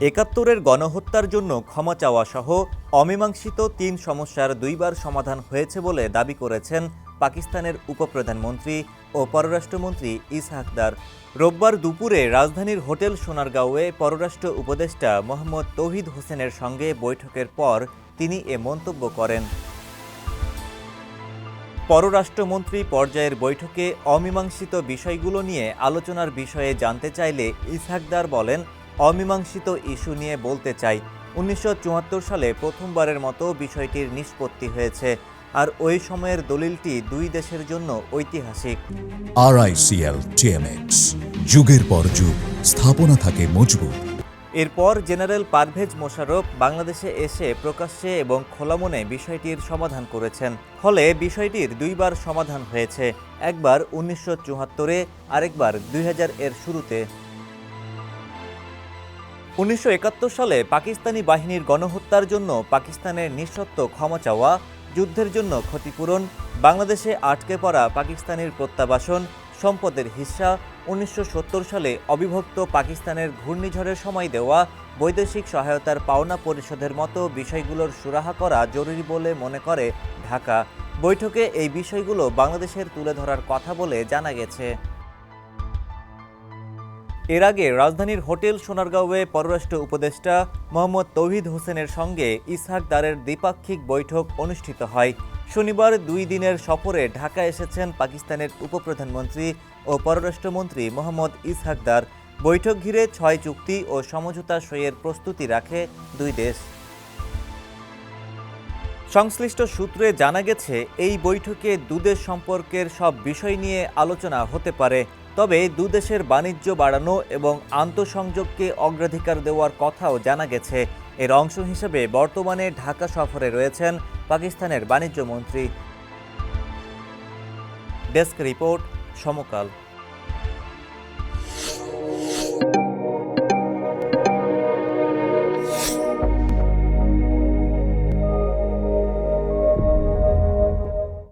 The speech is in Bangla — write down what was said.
একাত্তরের গণহত্যার জন্য ক্ষমা চাওয়া সহ অমীমাংসিত তিন সমস্যার দুইবার সমাধান হয়েছে বলে দাবি করেছেন পাকিস্তানের উপপ্রধানমন্ত্রী ও পররাষ্ট্রমন্ত্রী ইসহাকদার রোববার দুপুরে রাজধানীর হোটেল সোনারগাঁওয়ে পররাষ্ট্র উপদেষ্টা মোহাম্মদ তৌহিদ হোসেনের সঙ্গে বৈঠকের পর তিনি এ মন্তব্য করেন। পররাষ্ট্রমন্ত্রী পর্যায়ের বৈঠকে অমীমাংসিত বিষয়গুলো নিয়ে আলোচনার বিষয়ে জানতে চাইলে ইসহাকদার বলেন অমীমাংসিত ইস্যু নিয়ে বলতে চাই উনিশশো চুয়াত্তর সালে প্রথমবারের মতো বিষয়টির নিষ্পত্তি হয়েছে আর ওই সময়ের দলিলটি দুই দেশের জন্য ঐতিহাসিক। আরআইসিএল টিএমএক্স যুগের পর যুগ স্থাপনা থাকে মজবুত। এরপর জেনারেল পারভেজ মোশারফ বাংলাদেশে এসে প্রকাশ্যে এবং খোলা মনে বিষয়টির সমাধান করেছেন ফলে বিষয়টির দুইবার সমাধান হয়েছে একবার উনিশশো চুয়াত্তরে আরেকবার দুই হাজার এর শুরুতে। উনিশশো একাত্তর সালে পাকিস্তানি বাহিনীর গণহত্যার জন্য পাকিস্তানের নিঃশর্ত ক্ষমা চাওয়া, যুদ্ধের জন্য ক্ষতিপূরণ, বাংলাদেশে আটকে পড়া পাকিস্তানের প্রত্যাবাসন, সম্পদের হিস্সা, উনিশশো সালে অবিভক্ত পাকিস্তানের ঘূর্ণিঝড়ের সময় দেওয়া, বৈদেশিক সহায়তার পাওনা পরিশোধের মতো বিষয়গুলোর সুরাহা করা জরুরি বলে মনে করে ঢাকা। বৈঠকে এই বিষয়গুলো বাংলাদেশের তুলে ধরার কথা বলে জানা গেছে। এর আগে রাজধানীর হোটেল সোনারগাঁওয়ে পররাষ্ট্র উপদেষ্টা মোহাম্মদ তৌহিদ হোসেনের সঙ্গে ইসহাক দারের দ্বিপাক্ষিক বৈঠক অনুষ্ঠিত হয়। শনিবার দুই দিনের সফরে ঢাকা এসেছেন পাকিস্তানের উপপ্রধানমন্ত্রী ও পররাষ্ট্রমন্ত্রী মোহাম্মদ ইসহাক দার। বৈঠক ঘিরে ছয় চুক্তি ও সমঝোতা সইয়ের প্রস্তুতি রাখে দুই দেশ। সংশ্লিষ্ট সূত্রে জানা গেছে, এই বৈঠকে দুদেশ সম্পর্কের সব বিষয় নিয়ে আলোচনা হতে পারে। তবে দুদেশের বাণিজ্য বাড়ানো এবং আন্তঃসংযোগকে অগ্রাধিকার দেওয়ার কথাও জানা গেছে। এর অংশ হিসেবে বর্তমানে ঢাকা সফরে রয়েছেন পাকিস্তানের বাণিজ্য মন্ত্রী। Desk report Samakal.